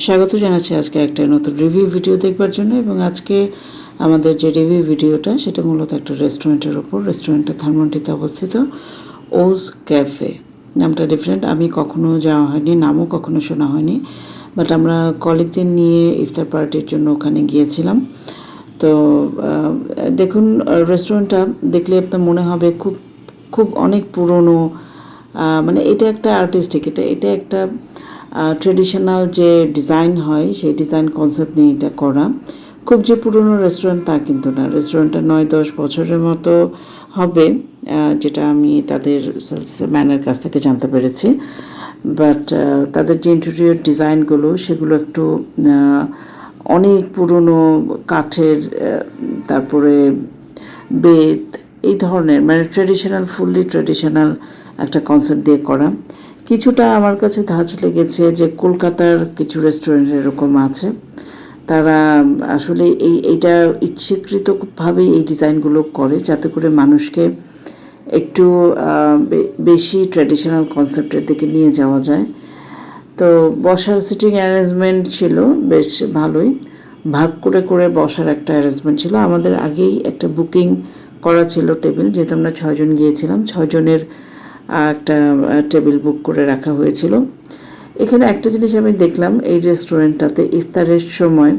স্বাগত জানাচ্ছি আজকে একটা নতুন রিভিউ ভিডিও দেখবার জন্য এবং আজকে আমাদের যে রিভিউ ভিডিওটা সেটা মূলত একটা রেস্টুরেন্টের ওপর। রেস্টুরেন্টটা ধানমন্ডিতে অবস্থিত ওজ ক্যাফে নামটা ডিফারেন্ট আমি কখনো যাওয়া হয়নি, নামও কখনো শোনা হয়নি বাট আমরা কলিগদের নিয়ে ইফতার পার্টির জন্য ওখানে গিয়েছিলাম। তো দেখুন রেস্টুরেন্টটা দেখলে আপনার মনে হবে খুব খুব অনেক পুরনো মানে এটা একটা আর্টিস্টিক এটা এটা একটা ট্রেডিশনাল যে ডিজাইন হয়, সেই ডিজাইন কনসেপ্ট নিয়ে এটা করা। খুব যে পুরনো রেস্টুরেন্ট তা কিন্তু না। রেস্টুরেন্টটা নয়, দশ বছরের মতো হবে যেটা আমি তাদের সেলস ম্যানের কাছ থেকে জানতে পেরেছি। বাট তাদের যে ইন্টেরিয়র ডিজাইনগুলো সেগুলো একটু অনেক পুরনো কাঠের তারপরে বেত, এই ধরনের মানে ট্রেডিশনাল ফুললি ট্রেডিশনাল একটা কনসেপ্ট দিয়ে করা। কিছুটা আমার কাছে ধাঁচ লেগেছে যে কলকাতার কিছু রেস্টুরেন্ট এরকম আছে। তারা আসলে এই, এইটা ইচ্ছাকৃতভাবেই এই ডিজাইনগুলো করে যাতে করে মানুষকে একটু বেশি ট্র্যাডিশনাল কনসেপ্টের দিকে নিয়ে যাওয়া যায়। তো বসার সিটিং অ্যারেঞ্জমেন্ট ছিল, বেশ ভালোই। ভাগ করে করে বসার একটা অ্যারেঞ্জমেন্ট ছিল। আমাদের আগেই একটা বুকিং করা ছিল টেবিল যেহেতু আমরা ছয়জন গিয়েছিলাম। ছয়জনের একটা টেবিল বুক করে রাখা হয়েছিল। এখানে একটা জিনিস আমি দেখলাম, এই রেস্টুরেন্টটাতে ইফতারের সময়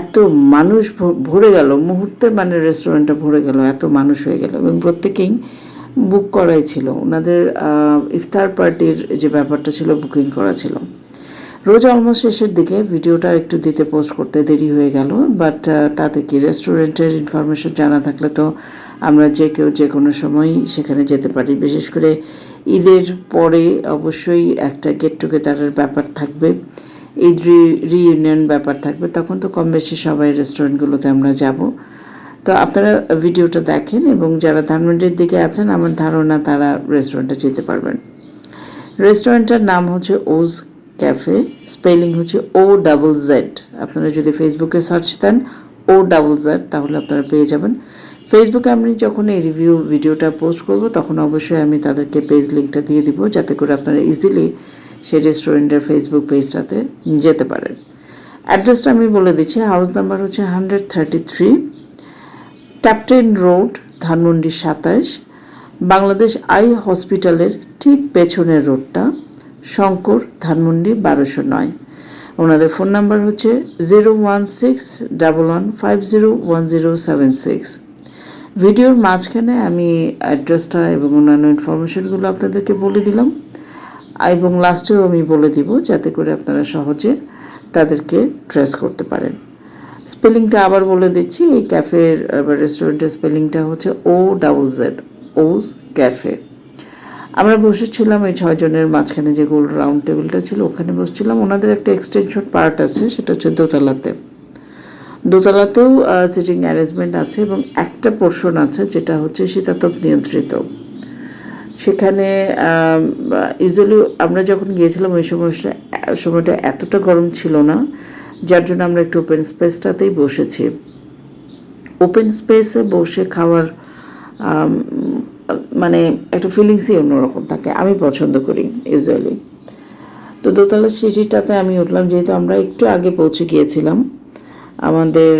এত মানুষ ভরে গেল, মুহূর্তে মানে রেস্টুরেন্টটা ভরে গেল, এত মানুষ হয়ে গেল এবং প্রত্যেকেই বুক করাই ছিল। ওনাদের ইফতার পার্টির যে ব্যাপারটা ছিল বুকিং করা ছিল। রোজ অলমোস্ট শেষের দিকে ভিডিওটা একটু দিতে পোস্ট করতে দেরি হয়ে গেল বাট তাতে কি রেস্টুরেন্টের ইনফরমেশন জানা থাকলে তো আমরা যে কেউ যে কোনো সময় সেখানে যেতে পারি। বিশেষ করে ঈদের পরে অবশ্যই একটা গেট টুগেদারের ব্যাপার থাকবে। ঈদ রিইউনিয়ন ব্যাপার থাকবে। তখন তো কম বেশি সবাই রেস্টুরেন্টগুলোতে আমরা যাব। তো আপনারা ভিডিওটা দেখেন এবং যারা ধানমন্ডির দিকে আছেন, আমার ধারণা তারা রেস্টুরেন্টে যেতে পারবেন। রেস্টুরেন্টটার নাম হচ্ছে ওজ ক্যাফে স্পেলিং হচ্ছে ও ডাবল জেড আপনারা যদি ফেসবুকে সার্চ দেন ও ডাবল জেড তাহলে আপনারা পেয়ে যাবেন। ফেসবুকে আমি যখন এই রিভিউ ভিডিওটা পোস্ট করব, তখন অবশ্যই আমি তাদেরকে পেজ লিঙ্কটা দিয়ে দিব, যাতে করে আপনারা ইজিলি সেই রেস্টুরেন্টের ফেসবুক পেজটাতে যেতে পারেন। অ্যাড্রেসটা আমি বলে দিচ্ছি হাউস নাম্বার হচ্ছে hundred thirty three captain road Dhanmondi সাতাশ বাংলাদেশ আই হসপিটালের ঠিক পেছনের রোডটা শঙ্কর ধানমন্ডি বারোশো নয়। ওনাদের ফোন নাম্বার হচ্ছে zero one six double one five zero one zero seven six ভিডিওর মাঝখানে আমি অ্যাড্রেসটা এবং অন্যান্য ইনফরমেশনগুলো আপনাদেরকে বলে দিলাম। এবং লাস্টেও আমি বলে দিব যাতে করে আপনারা সহজে তাদেরকে ট্রেস করতে পারেন। স্পেলিংটা আবার বলে দিচ্ছি, এই ক্যাফের বা রেস্টুরেন্টের স্পেলিংটা হচ্ছে O double Z O cafe আমরা বসেছিলাম এই ছয়জনের মাঝখানে যে গোল রাউন্ড টেবিলটা ছিল, ওখানে বসছিলাম। ওনাদের একটা এক্সটেনশন পার্ট আছে, সেটা হচ্ছে দোতলাতে। দোতলাতেও সিটিং অ্যারেঞ্জমেন্ট আছে এবং একটা পোর্শন আছে যেটা হচ্ছে শীতাতপ নিয়ন্ত্রিত। সেখানে ইউজুয়ালি আমরা যখন গিয়েছিলাম ওই সময়টা সময়টা এতটা গরম ছিল না, যার জন্য আমরা একটু ওপেন স্পেসটাতেই বসেছি। ওপেন স্পেসে বসে খাওয়ার মানে একটা ফিলিংসই অন্যরকম থাকে, আমি পছন্দ করি ইউজুয়ালি তো দোতলার সিঁড়িটাতে আমি উঠলাম, যেহেতু আমরা একটু আগে পৌঁছে গিয়েছিলাম। আমাদের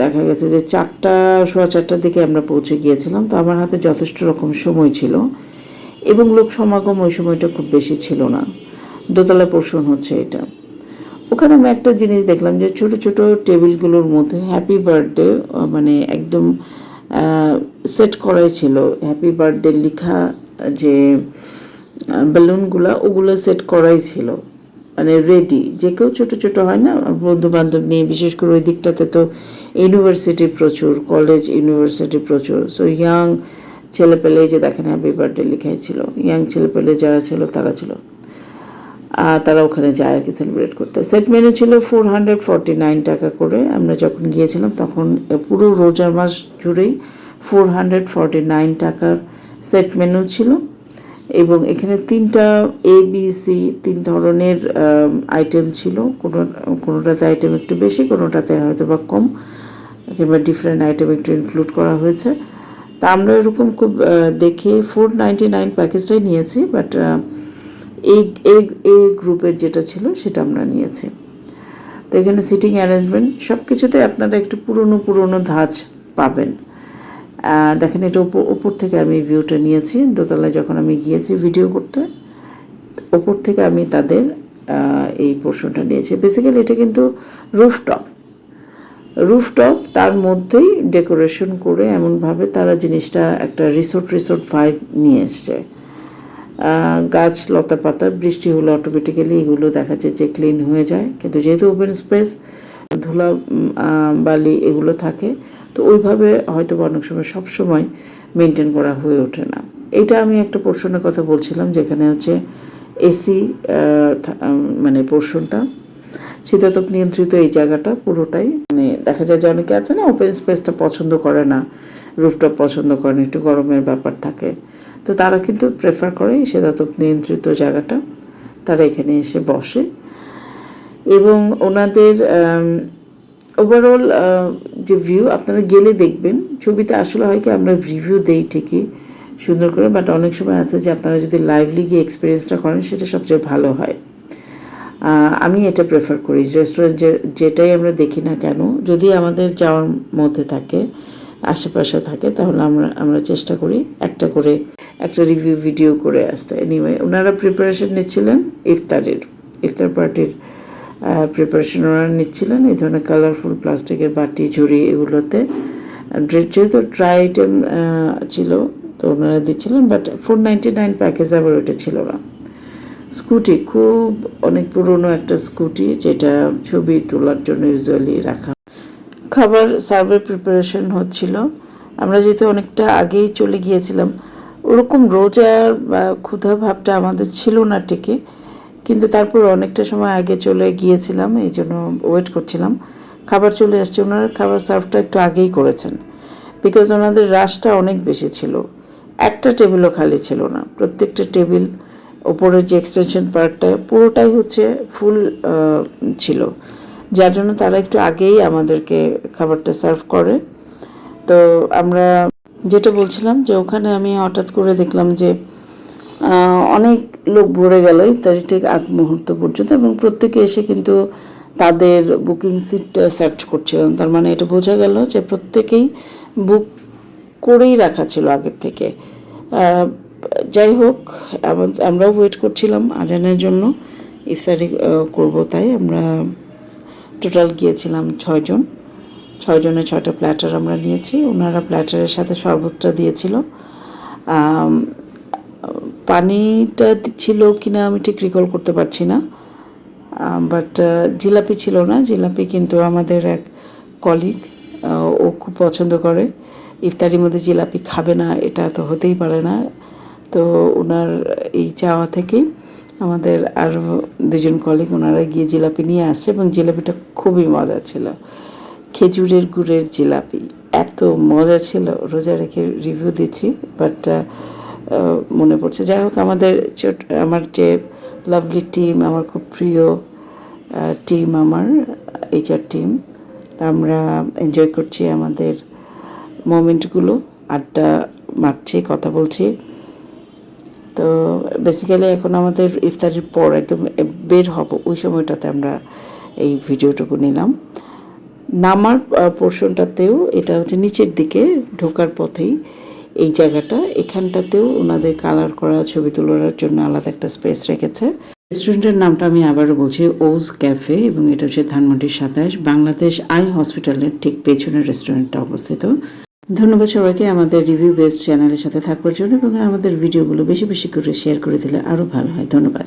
দেখা গেছে যে চারটা, সোয়া চারটার দিকে আমরা পৌঁছে গিয়েছিলাম। তো আমার হাতে যথেষ্ট রকম সময় ছিল এবং লোক সমাগম ওই সময়টা খুব বেশি ছিল না। দোতলা পোর্শন হচ্ছে এটা। ওখানে আমি একটা জিনিস দেখলাম যে ছোট ছোট টেবিলগুলোর মধ্যে হ্যাপি বার্থডে মানে একদম সেট করাই ছিল। হ্যাপি বার্থডে লেখা যে বেলুনগুলো ওগুলো সেট করাই ছিল। মানে রেডি যে কেউ ছোটো ছোটো হয় না বন্ধু বান্ধব নিয়ে, বিশেষ করে ওই দিকটাতে তো ইউনিভার্সিটি প্রচুর কলেজ ইউনিভার্সিটি প্রচুর। সো ইয়াং ছেলেপেলে যে দেখেন হ্যাপি বার্থডে লেখাই ছিল। ইয়াং ছেলেপেলে যারা ছিল, তারা ছিল। তারা ওখানে যায় আর কি সেলিব্রেট করতে। সেট মেনু ছিল ফোর হান্ড্রেড ফর্টি নাইন টাকা করে। আমরা যখন গিয়েছিলাম, তখন পুরো রোজার মাস জুড়েই ফোর হান্ড্রেড ফর্টি নাইন টাকার সেট মেনু ছিল। এবং এখানে তিনটা এ বি সি তিন ধরনের আইটেম ছিল। কোনো, কোনোটাতে আইটেম একটু বেশি, কোনোটাতে হয়তো বা কম। কিংবা ডিফারেন্ট আইটেম একটু ইনক্লুড করা হয়েছে। তা আমরা এরকম খুব দেখে ফোর নাইনটি নাইন প্যাকেজটাই নিয়েছি বাট এই এই গ্রুপের যেটা ছিল সেটা আমরা নিয়েছি। তো এখানে সিটিং অ্যারেঞ্জমেন্ট সব কিছুতে আপনারা একটু পুরনো পুরনো ধাঁচ পাবেন। দেখেন এটা উপর উপর থেকে আমি ভিউটা নিয়েছি। দোতলায় যখন আমি গিয়েছি ভিডিও করতে ওপর থেকে আমি তাদের এই পোর্শনটা নিয়েছি। বেসিক্যালি এটা কিন্তু রুফটপ রুফটপ তার মধ্যেই ডেকোরেশন করে এমনভাবে তারা জিনিসটা একটা রিসোর্ট রিসোর্ট ভাইব নিয়ে এসছে। গাছ, লতা পাতা, বৃষ্টি হলে অটোমেটিক্যালি এগুলো দেখা যায় যে ক্লিন হয়ে যায়। কিন্তু যেহেতু ওপেন স্পেস ধুলা বালি এগুলো থাকে তো ওইভাবে হয়তো অনেক সময় সব সময় মেনটেন করা হয়ে ওঠে না। এটা আমি একটা পোর্শনের কথা বলছিলাম যেখানে হচ্ছে এসি মানে পোর্শনটা, শীতাতপ নিয়ন্ত্রিত এই জায়গাটা পুরোটাই মানে দেখা যায় যে অনেকে আছে না ওপেন স্পেসটা পছন্দ করে না রুফটপ পছন্দ করে না, একটু গরমের ব্যাপার থাকে। তো তারা কিন্তু প্রেফার করে শীতাতপ নিয়ন্ত্রিত জায়গাটা, তারা এখানে এসে বসে। এবং ওনাদের ওভারঅল যে ভিউ আপনারা গেলে দেখবেন। ছবিতে আসলে হয় কি, আমরা রিভিউ দেই ঠিকই, সুন্দর করে বাট অনেক সময় আছে যে আপনারা যদি লাইভলি গিয়ে এক্সপিরিয়েন্সটা করেন, সেটা সবচেয়ে ভালো হয়। আমি এটা প্রেফার করি রেস্টুরেন্ট যেটাই আমরা দেখি না কেন, যদি আমাদের যাওয়ার মধ্যে থাকে, আশেপাশে থাকে, তাহলে আমরা আমরা চেষ্টা করি একটা করে, একটা রিভিউ ভিডিও করে আসতে। এনিওয়ে ওনারা প্রিপারেশন নিচ্ছিলেন ইফতারের, ইফতার পার্টির প্রিপারেশন ওনারা নিচ্ছিলেন। এই ধরনের কালারফুল প্লাস্টিকের বাটি, ঝুড়ি এগুলোতে। যেহেতু ড্রাই আইটেম ছিল, তো ওনারা দিচ্ছিলেন but four ninety nine package আবার ওটা ছিল না। স্কুটি, খুব অনেক পুরনো একটা স্কুটি, যেটা ছবি তোলার জন্য ইউজুয়ালি রাখা খাবার সার্ভের প্রিপারেশন হচ্ছিল। আমরা যেহেতু অনেকটা আগেই চলে গিয়েছিলাম, ওরকম রোজার বা ক্ষুধা ভাবটা আমাদের ছিল না টিকে কিন্তু তারপর অনেকটা সময় আগে চলে গিয়েছিলাম, এই জন্য ওয়েট করছিলাম। খাবার চলে আসছে, ওনারা খাবার সার্ভটা একটু আগেই করেছেন। বিকজ ওনাদের রাশটা অনেক বেশি ছিল। একটা টেবিলও খালি ছিল না। প্রত্যেকটা টেবিল ওপরের যে এক্সটেনশন পার্টটা পুরোটাই হচ্ছে ফুল ছিল। যার জন্য তারা একটু আগেই আমাদেরকে খাবারটা সার্ভ করে। তো আমরা যেটা বলছিলাম যে ওখানে আমি হঠাৎ করে দেখলাম যে অনেক লোক ভরে গেল ইত্যাদি ঠিক আগ মুহূর্ত পর্যন্ত এবং প্রত্যেকে এসে কিন্তু তাদের বুকিং সিটটা সার্চ করছিলেন। তার মানে এটা বোঝা গেল যে প্রত্যেকেই বুক করেই রাখা ছিল আগের থেকে। যাই হোক আমরাও ওয়েট করছিলাম আজানের জন্য। ইফতারি করব তাই আমরা টোটাল গিয়েছিলাম ছয়জন ছয়জনের ছয়টা প্ল্যাটার আমরা নিয়েছি। ওনারা প্ল্যাটারের সাথে শরবতটা দিয়েছিল। পানিটা ছিল কিনা আমি ঠিক রিকল করতে পারছি না বাট জিলাপি ছিল না, জিলাপি কিন্তু আমাদের এক কলিগ ও খুব পছন্দ করে। ইফতারির মধ্যে জিলাপি খাবে না, এটা তো হতেই পারে না। তো ওনার এই চাওয়া থেকেই আমাদের আর দুজন কলিগ ওনারা গিয়ে জিলাপি নিয়ে আসছে এবং জিলাপিটা খুবই মজা ছিল। খেজুরের গুড়ের জিলাপি, এত মজা ছিল। রোজা রেখে রিভিউ দিচ্ছি বাট মনে পড়ছে। যাই হোক, আমাদের ছোট, আমার যে লাভলি টিম আমার খুব প্রিয় টিম আমার এইচআর টিম আমরা এনজয় করছি আমাদের মোমেন্টগুলো আড্ডা মারছি, কথা বলছি। তো বেসিক্যালি এখন আমাদের ইফতারির পর একদম বের হব। ওই সময়টাতে আমরা এই ভিডিওটুকু নিলাম। নামার পোর্শনটাতেও এটা হচ্ছে নিচের দিকে ঢোকার পথেই। এই জায়গাটা। এখানটাতেও ওনাদের কালার করা, ছবি তোলার জন্য আলাদা একটা স্পেস রেখেছে। রেস্টুরেন্টের নামটা আমি আবারও বলছি ওজ ক্যাফে এবং এটা হচ্ছে ধানমন্ডির সাতাশ, বাংলাদেশ আই হসপিটালের ঠিক পেছনের রেস্টুরেন্টটা অবস্থিত। ধন্যবাদ সবাইকে আমাদের রিভিউ বেসড চ্যানেলের সাথে থাকবার জন্য এবং আমাদের ভিডিওগুলো বেশি বেশি করে শেয়ার করে দিলে আরও ভালো হয়। ধন্যবাদ।